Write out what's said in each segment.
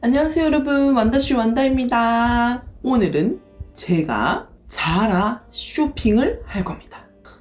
안녕하세요 여러분. 완다슈 완다입니다. 오늘은 제가 자라 쇼핑을 할 겁니다.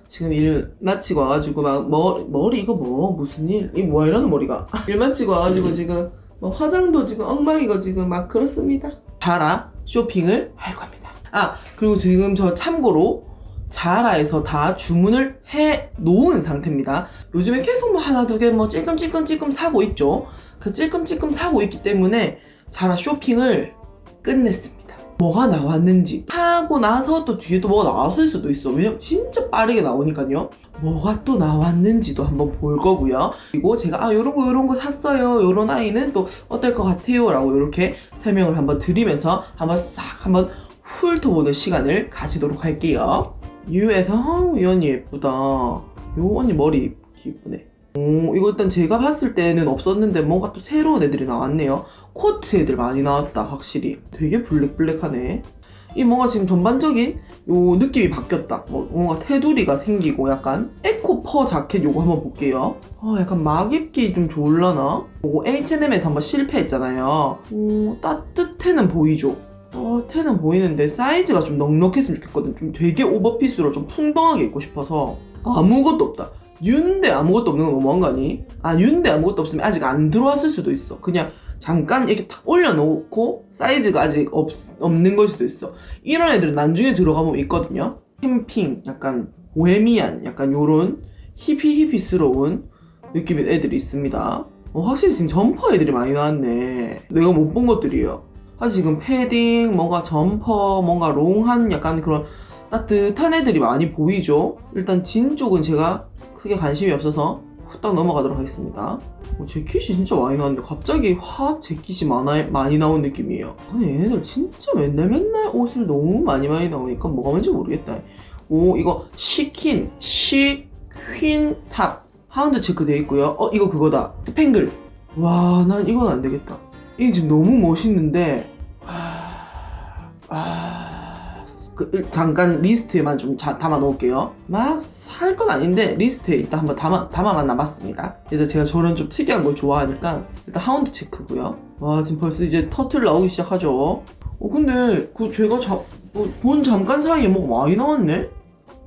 지금 일 마치고 와가지고 막 머리, 머리 이거 뭐 무슨 일? 이 뭐야 이러는 머리가. 일 마치고 와가지고 지금 뭐 화장도 지금 엉망이고 지금 막 그렇습니다. 자라 쇼핑을 할 겁니다. 아 그리고 지금 저 참고로 자라에서 다 주문을 해 놓은 상태입니다. 요즘에 계속 뭐 하나 두 개 뭐 찔끔찔끔찔끔 사고 있죠? 그 찔끔찔끔 사고 있기 때문에 자라 쇼핑을 끝냈습니다. 뭐가 나왔는지 하고 나서 또 뒤에 또 뭐가 나왔을 수도 있어. 왜냐면 진짜 빠르게 나오니까요. 뭐가 또 나왔는지도 한번 볼 거고요. 그리고 제가 아 요런 거 요런 거 샀어요. 요런 아이는 또 어떨 것 같아요. 라고 이렇게 설명을 한번 드리면서 한번 싹 한번 훑어보는 시간을 가지도록 할게요. 유에서 언니 예쁘다. 요 언니 머리 이쁘네. 오, 이거 일단 제가 봤을 때는 없었는데 뭔가 또 새로운 애들이 나왔네요. 코트 애들 많이 나왔다, 확실히. 되게 블랙블랙하네. 이 뭔가 지금 전반적인 요 느낌이 바뀌었다. 뭐 뭔가 테두리가 생기고 약간 에코 퍼 자켓 요거 한번 볼게요. 어, 약간 막 입기 좀 좋을라나? 요거 H&M에서 한번 실패했잖아요. 어, 따뜻해는 보이죠? 따뜻해는 보이는데 사이즈가 좀 넉넉했으면 좋겠거든. 좀 되게 오버핏으로 좀 풍덩하게 입고 싶어서 아무것도 없다. 윤대 아무것도 없는 건 너무한 거 아니? 아 윤대 아무것도 없으면 아직 안 들어왔을 수도 있어. 그냥 잠깐 이렇게 탁 올려놓고 사이즈가 아직 없, 없는 걸 수도 있어. 이런 애들은 나중에 들어가보면 있거든요. 캠핑, 약간 보헤미안, 약간 요런 히피 히피스러운 느낌의 애들이 있습니다. 어, 확실히 지금 점퍼 애들이 많이 나왔네. 내가 못 본 것들이에요. 사실 지금 패딩, 뭔가 점퍼, 뭔가 롱한 약간 그런 따뜻한 애들이 많이 보이죠? 일단 진 쪽은 제가 크게 관심이 없어서 후딱 넘어가도록 하겠습니다. 어, 재킷이 진짜 많이 나왔는데 갑자기 확 재킷이 많아, 많이 나온 느낌이에요. 아니 얘네들 진짜 맨날 맨날 옷을 너무 많이 많이 나오니까 뭐가 뭔지 모르겠다. 오 이거 시킨 시퀸 탑 하운드 체크 돼 있고요. 어 이거 그거다 스팽글. 와 난 이건 안 되겠다. 이게 지금 너무 멋있는데 아, 아, 그, 일- 잠깐 리스트에만 좀 자- 담아 놓을게요. 막 살 건 아닌데 리스트에 일단 한번 담아, 담아만 남았습니다. 그래서 제가 저런 좀 특이한 걸 좋아하니까 일단 하운드 체크고요. 와 지금 벌써 이제 터틀 나오기 시작하죠. 어 근데 그 제가 자, 뭐, 본 잠깐 사이에 뭐가 많이 나왔네?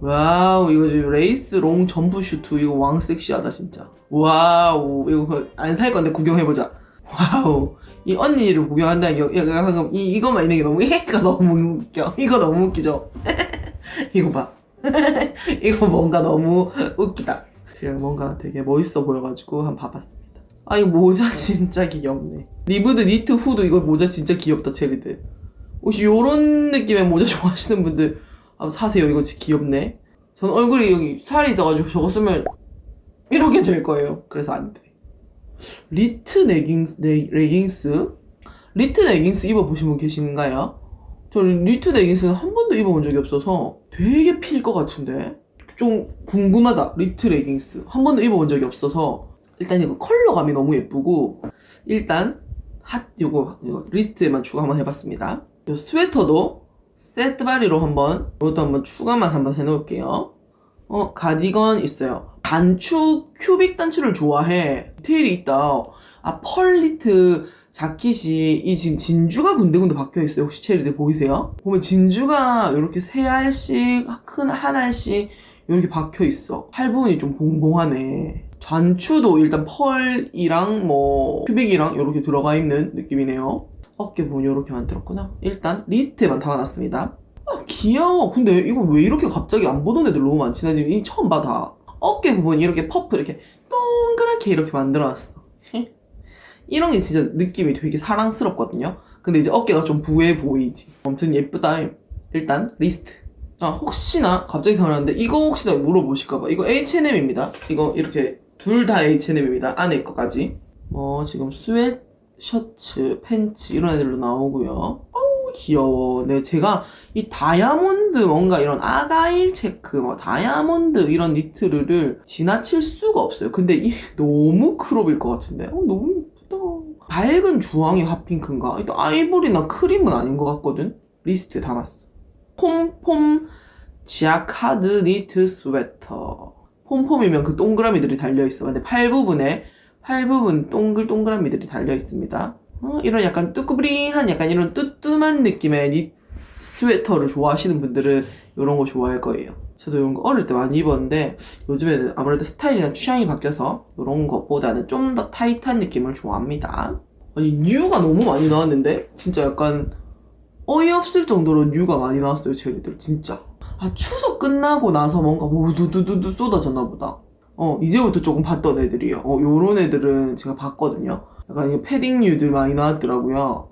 와우 이거 지금 레이스 롱 점프 슈트 이거 왕 섹시하다 진짜. 와우 이거 안 살 건데 구경해보자. 와우 이 언니를 구경한다는 게 약간 이 이거만 있는 게 너무 얘가 너무 웃겨. 이거 너무 웃기죠. 이거 봐. 이거 뭔가 너무 웃기다. 그냥 뭔가 되게 멋있어 보여가지고 한 번 봐봤습니다. 아 이거 모자 진짜 귀엽네. 리브드 니트 후드 이거 모자 진짜 귀엽다 체리들. 혹시 요런 느낌의 모자 좋아하시는 분들 한번 사세요. 이거 진짜 귀엽네. 전 얼굴이 여기 살이 있어가지고 저거 쓰면 이렇게 될 거예요. 그래서 안 돼. 리트 레깅, 레, 레깅스? 리트 레깅스 입어보신 분 계신가요? 저 리트 레깅스는 한 번도 입어본 적이 없어서 되게 필 것 같은데? 좀 궁금하다 리트 레깅스. 한 번도 입어본 적이 없어서. 일단 이거 컬러감이 너무 예쁘고 일단 핫 요거, 이거 리스트에만 추가 한번 해봤습니다. 요 스웨터도 세트 바리로 한번 이것도 한번 추가만 한번 해놓을게요. 어 가디건 있어요. 단추 큐빅 단추를 좋아해. 디테일이 있다 아 펄리트 자켓이 이 지금 진주가 군데군데 박혀 있어요. 혹시 체리들 보이세요? 보면 진주가 이렇게 세 알씩 큰 한 알씩 이렇게 박혀 있어. 팔 부분이 좀 봉봉하네. 단추도 일단 펄이랑 뭐 큐빅이랑 이렇게 들어가 있는 느낌이네요. 어깨 부분 이렇게 만들었구나. 일단 리스트에만 담아놨습니다. 아 귀여워. 근데 이거 왜 이렇게 갑자기 안 보던 애들 너무 많지? 나 지금 이 처음 봐 다. 어깨 부분 이렇게 퍼프 이렇게 동그랗게 이렇게 만들어놨어. 이런 게 진짜 느낌이 되게 사랑스럽거든요. 근데 이제 어깨가 좀 부해 보이지. 아무튼 예쁘다. 일단 리스트. 아 혹시나 갑자기 생각나는데 이거 혹시나 물어보실까봐 이거 H&M입니다. 이거 이렇게 둘 다 H&M입니다. 안에 거까지. 뭐 지금 스웨트 셔츠, 팬츠 이런 애들로 나오고요. 귀여워. 네 제가 이 다이아몬드 뭔가 이런 아가일 체크, 뭐 다이아몬드 이런 니트를 지나칠 수가 없어요. 근데 이 너무 크롭일 것 같은데. 어 너무. 밝은 주황이 핫핑크인가? 아이보리나 크림은 아닌 것 같거든. 리스트에 담았어. 폼폼 지아카드 니트 스웨터. 폼폼이면 그 동그라미들이 달려 있어. 근데 팔 부분에 팔 부분 동글 동그라미들이 달려 있습니다. 어, 이런 약간 뚜꾸브링한 약간 이런 뚜뚜한 느낌의 니 스웨터를 좋아하시는 분들은 이런 거 좋아할 거예요. 저도 이런 거 어릴 때 많이 입었는데 요즘에는 아무래도 스타일이나 취향이 바뀌어서 이런 것보다는 좀 더 타이트한 느낌을 좋아합니다. 아니 뉴가 너무 많이 나왔는데 진짜 약간 어이없을 정도로 뉴가 많이 나왔어요 쟤네들 진짜. 아 추석 끝나고 나서 뭔가 우두두두두 쏟아졌나 보다. 어 이제부터 조금 봤던 애들이에요. 어 요런 애들은 제가 봤거든요. 약간 이 패딩류들 많이 나왔더라고요.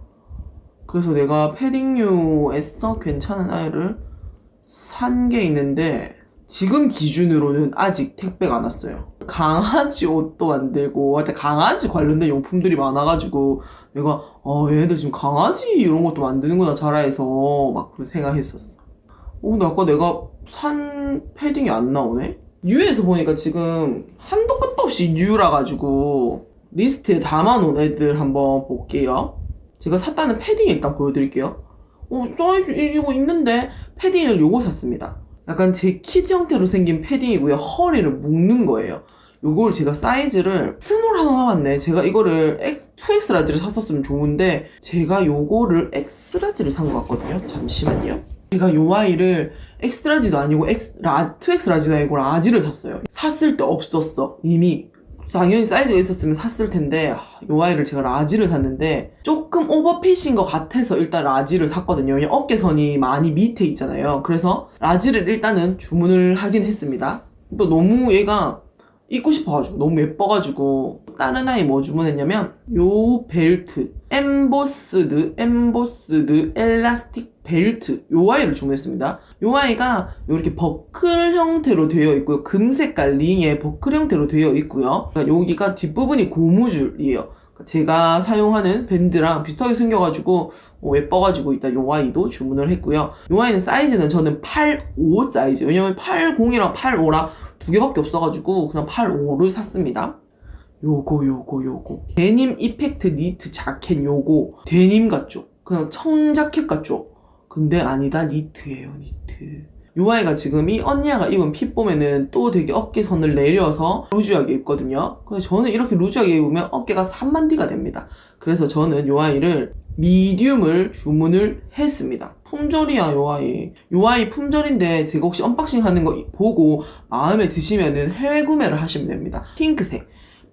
그래서 내가 패딩류에서 괜찮은 아이를 산 게 있는데 지금 기준으로는 아직 택배가 안 왔어요. 강아지 옷도 만들고 하여튼 강아지 관련된 용품들이 많아가지고 내가 어 얘네들 지금 강아지 이런 것도 만드는구나 자라에서 막 그런 생각했었어. 어 근데 아까 내가 산 패딩이 안 나오네? 뉴에서 보니까 지금 한도 끝도 없이 뉴라 가지고 리스트에 담아놓은 애들 한번 볼게요. 제가 샀다는 패딩 일단 보여드릴게요. 어, 사이즈 이거 있는데 패딩을 요거 샀습니다. 약간 제 키즈 형태로 생긴 패딩이고요. 허리를 묶는 거예요. 요걸 제가 사이즈를 스몰 하나 남았네. 제가 이거를 X, 2X 라지를 샀었으면 좋은데 제가 요거를 X 라지를 산 것 같거든요. 잠시만요. 제가 요 아이를 X 라지도 아니고 X, 라, 2X 라지도 아니고 라지를 샀어요. 샀을 때 없었어. 이미 당연히 사이즈가 있었으면 샀을 텐데 하, 요 아이를 제가 라지를 샀는데 조금 오버핏인 것 같아서 일단 라지를 샀거든요. 왜냐면 어깨선이 많이 밑에 있잖아요. 그래서 라지를 일단은 주문을 하긴 했습니다. 또 너무 얘가 입고 싶어가지고 너무 예뻐가지고 다른 아이 뭐 주문했냐면 요 벨트 엠보스드 엠보스드 엘라스틱 벨트 요 아이를 주문했습니다. 요 아이가 이렇게 버클 형태로 되어 있고요. 금 색깔 링에 버클 형태로 되어 있고요. 그러니까 여기가 뒷부분이 고무줄이에요. 그러니까 제가 사용하는 밴드랑 비슷하게 생겨가지고 어, 예뻐가지고 일단 요 아이도 주문을 했고요. 요 아이는 사이즈는 저는 85 사이즈. 왜냐면 80이랑 85랑 두 개밖에 없어가지고 그냥 85를 샀습니다. 요거 요거 요거. 데님 이펙트 니트 자켓 요거. 데님 같죠? 그냥 청자켓 같죠? 근데 아니다 니트예요 니트. 요 아이가 지금 이 언니가 입은 핏 보면은 또 되게 어깨선을 내려서 루즈하게 입거든요. 근데 저는 이렇게 루즈하게 입으면 어깨가 3만디가 됩니다. 그래서 저는 요 아이를 미디움을 주문을 했습니다. 품절이야 요 아이. 요 아이 품절인데 제가 혹시 언박싱 하는 거 보고 마음에 드시면은 해외 구매를 하시면 됩니다. 핑크색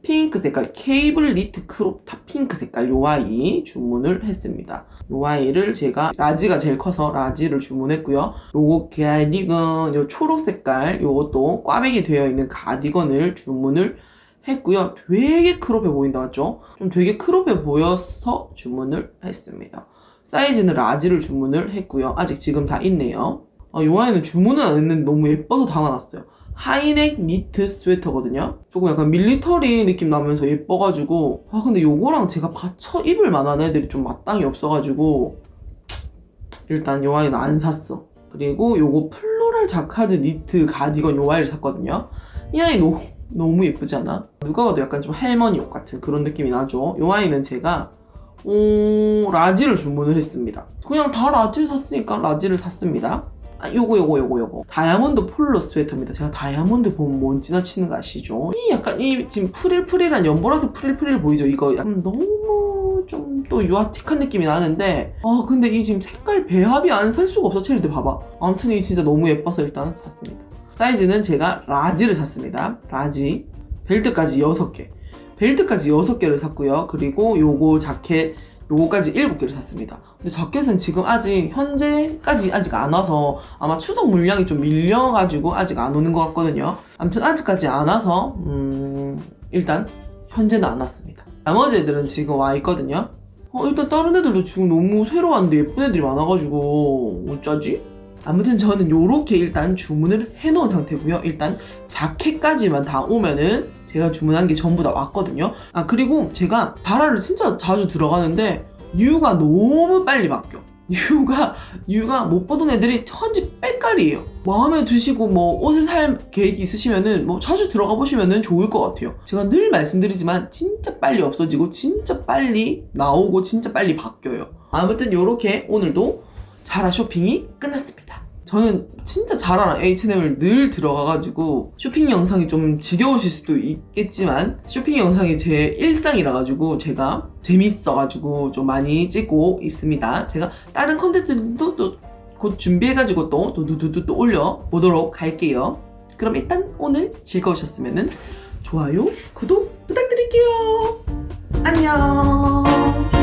핑크 색깔 케이블 니트 크롭탑 핑크 색깔 요 아이 주문을 했습니다. 요 아이를 제가 라지가 제일 커서 라지를 주문했고요. 요거 가디건 요 초록 색깔 요것도 꽈배기 되어 있는 가디건을 주문을 했고요. 되게 크롭해 보인다 맞죠? 좀 되게 크롭해 보여서 주문을 했습니다. 사이즈는 라지를 주문을 했고요. 아직 지금 다 있네요. 아, 요 아이는 주문은 안 했는데 너무 예뻐서 담아놨어요. 하이넥 니트 스웨터거든요. 조금 약간 밀리터리 느낌 나면서 예뻐가지고 아 근데 요거랑 제가 받쳐 입을 만한 애들이 좀 마땅히 없어가지고 일단 요 아이는 안 샀어. 그리고 요거 플로럴 자카드 니트 가디건 요 아이를 샀거든요. 이 아이 너무 너무 예쁘지 않아? 누가 봐도 약간 좀 할머니 옷 같은 그런 느낌이 나죠. 요 아이는 제가 오, 라지를 주문을 했습니다. 그냥 다 라지를 샀으니까 라지를 샀습니다. 아, 요거 요거 요거 요거 다이아몬드 폴로 스웨터입니다. 제가 다이아몬드 보면 뭔 지나 치는 거 아시죠? 이 약간 이 지금 프릴프릴한 연보라색 프릴프릴 보이죠? 이거 약간 너무 좀 또 유아틱한 느낌이 나는데 아 근데 이 지금 색깔 배합이 안 살 수가 없어 체리들 봐봐. 아무튼 이 진짜 너무 예뻐서 일단 샀습니다. 사이즈는 제가 라지를 샀습니다. 라지 벨트까지 6개 벨트까지 6개를 샀고요. 그리고 요거 자켓 요거까지 7개를 샀습니다. 근데 자켓은 지금 아직 현재까지 아직 안 와서 아마 추석 물량이 좀 밀려가지고 아직 안 오는 것 같거든요. 아무튼 아직까지 안 와서 음 일단 현재는 안 왔습니다. 나머지 애들은 지금 와 있거든요. 어 일단 다른 애들도 지금 너무 새로 왔는데 예쁜 애들이 많아가지고 어쩌지? 아무튼 저는 요렇게 일단 주문을 해놓은 상태고요. 일단 자켓까지만 다 오면은 제가 주문한 게 전부 다 왔거든요. 아 그리고 제가 다라를 진짜 자주 들어가는데 뉴가 너무 빨리 바뀌어. 뉴가 뉴가 못 보던 애들이 천지 빽깔이에요. 마음에 드시고 뭐 옷을 살 계획이 있으시면은 뭐 자주 들어가 보시면은 좋을 것 같아요. 제가 늘 말씀드리지만 진짜 빨리 없어지고 진짜 빨리 나오고 진짜 빨리 바뀌어요. 아무튼 요렇게 오늘도 자라 쇼핑이 끝났습니다. 저는 진짜 잘 알아 H&M을 늘 들어가가지고 쇼핑 영상이 좀 지겨우실 수도 있겠지만 쇼핑 영상이 제 일상이라 가지고 제가 재밌어가지고 좀 많이 찍고 있습니다. 제가 다른 컨텐츠도 또 곧 준비해가지고 또 또또또 또 올려보도록 할게요. 그럼 일단 오늘 즐거우셨으면 좋아요, 구독 부탁드릴게요. 안녕.